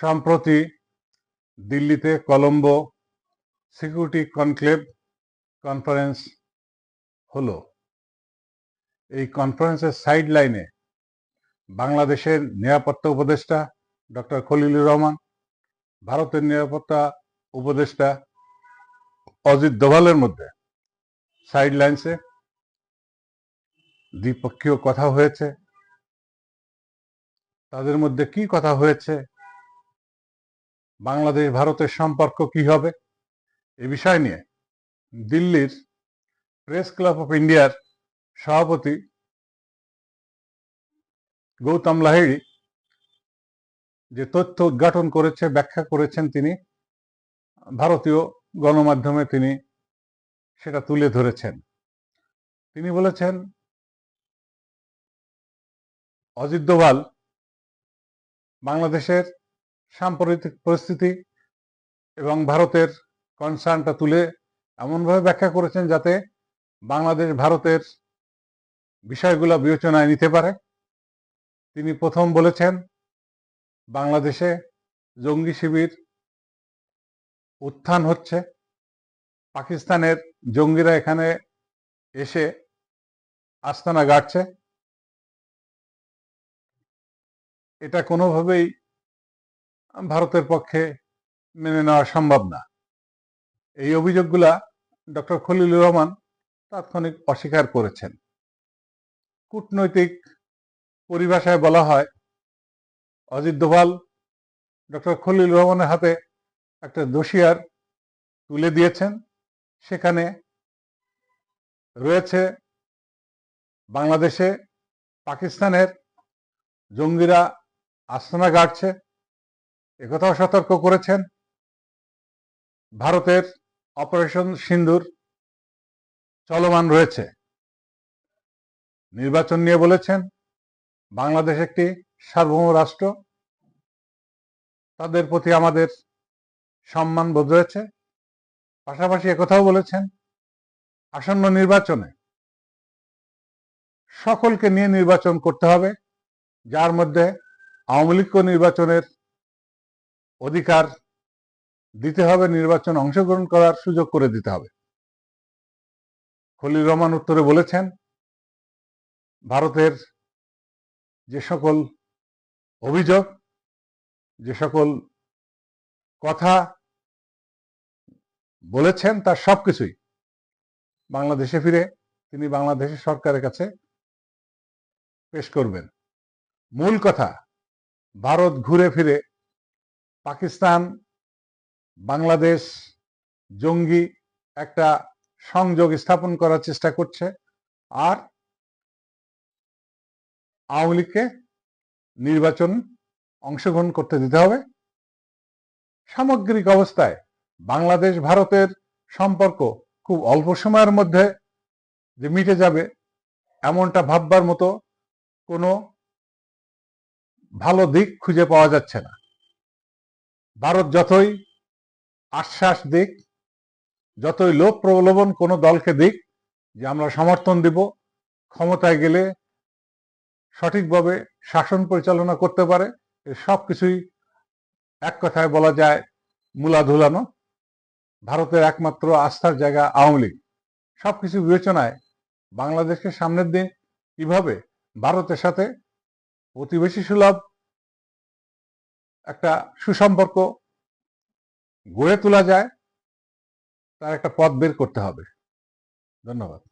সম্প্রতি দিল্লিতে Colombo security conclave conference হলো। এই কনফারেন্সের সাইড লাইনে বাংলাদেশের নিরাপত্তা উপদেষ্টা ডক্টর খলিলুর রহমান, ভারতের নিরাপত্তা উপদেষ্টা অজিত দোভালের মধ্যে সাইড লাইন্সে দ্বিপক্ষীয় কথা হয়েছে। তাদের মধ্যে কি কথা হয়েছে বাংলাদেশ ভারতের সম্পর্ক কি হবে? এ বিষয় নিয়ে দিল্লির প্রেস ক্লাব অফ ইন্ডিয়ার সভাপতি গৌতম লাহিড়ি যে তথ্য উদ্ঘাটন করেছে, ব্যাখ্যা করেছেন তিনি, ভারতীয় গণমাধ্যমে তিনি সেটা তুলে ধরেছেন। তিনি বলেছেন, অজিত দোভাল বাংলাদেশের সাম্প্রতিক পরিস্থিতি এবং ভারতের কনসার্নটা তুলে এমনভাবে ব্যাখ্যা করেছেন যাতে বাংলাদেশ ভারতের বিষয়গুলো বিবেচনায় নিতে পারে। তিনি প্রথম বলেছেন, বাংলাদেশে জঙ্গি শিবির উত্থান হচ্ছে। পাকিস্তানের জঙ্গিরা এখানে এসে আস্তানা গাড়ছে এটা কোনোভাবেই ভারতের পক্ষে মেনে নেওয়া সম্ভব না। এই অভিযোগগুলা ডক্টর খলিলুর রহমান তাৎক্ষণিক অস্বীকার করেছেন। কূটনৈতিক পরিভাষায় বলা হয়, অজিত দোভাল ডক্টর খলিল রহমানের হাতে একটা দোষিয়ার তুলে দিয়েছেন। সেখানে রয়েছে বাংলাদেশে পাকিস্তানের জঙ্গিরা আস্তানা গাড়ছে। একথাও সতর্ক করেছেন। ভারতের অপারেশন সিন্দুর চলমান রয়েছে। নির্বাচন নিয়ে বলেছেন, বাংলাদেশ একটি সার্বভৌম রাষ্ট্র। তাদের প্রতি আমাদের সম্মান বোধ রয়েছে। পাশাপাশি একথাও বলেছেন, আসন্ন নির্বাচনে সকলকে নিয়ে নির্বাচন করতে হবে। যার মধ্যে আওয়ামী লীগকে নির্বাচনের অধিকার দিতে হবে, নির্বাচন অংশগ্রহণ করার সুযোগ করে দিতে হবে। খলিল রহমান উত্তরে বলেছেন, ভারতের যে সকল অভিযোগ, যে সকল কথা বলেছেন তার সবকিছুই বাংলাদেশে ফিরে তিনি বাংলাদেশের সরকারের কাছে পেশ করবেন। মূল কথা, ভারত ঘুরে ফিরে পাকিস্তান, বাংলাদেশ জঙ্গি একটা সংযোগ স্থাপন করার চেষ্টা করছে। আর আওয়ামী লীগকে নির্বাচন অংশগ্রহণ করতে দিতে হবে। সামগ্রিক অবস্থায় বাংলাদেশ, ভারতের সম্পর্ক খুব অল্প সময়ের মধ্যে যে মিটে যাবে এমনটা ভাববার মতো কোনো ভালো দিক খুঁজে পাওয়া যাচ্ছে না। ভারত যতই আশ্বাস দিক, যতই লোক প্রলোভন কোনো দলকে দিক, যে আমরা সমর্থন দিব, ক্ষমতায় গেলে সঠিকভাবে শাসন পরিচালনা করতে পারে সব কিছুই এক কথায় বলা যায় মূলা ধুলানো ভারতের একমাত্র আস্থার জায়গা আওয়ামী লীগ। সব কিছু বিবেচনায় বাংলাদেশকে সামনের দিন কীভাবে ভারতের সাথে প্রতিবেশী সুলভ একটা সুসম্পর্ক গড়ে তোলা যায় তার একটা পথ বের করতে হবে। ধন্যবাদ।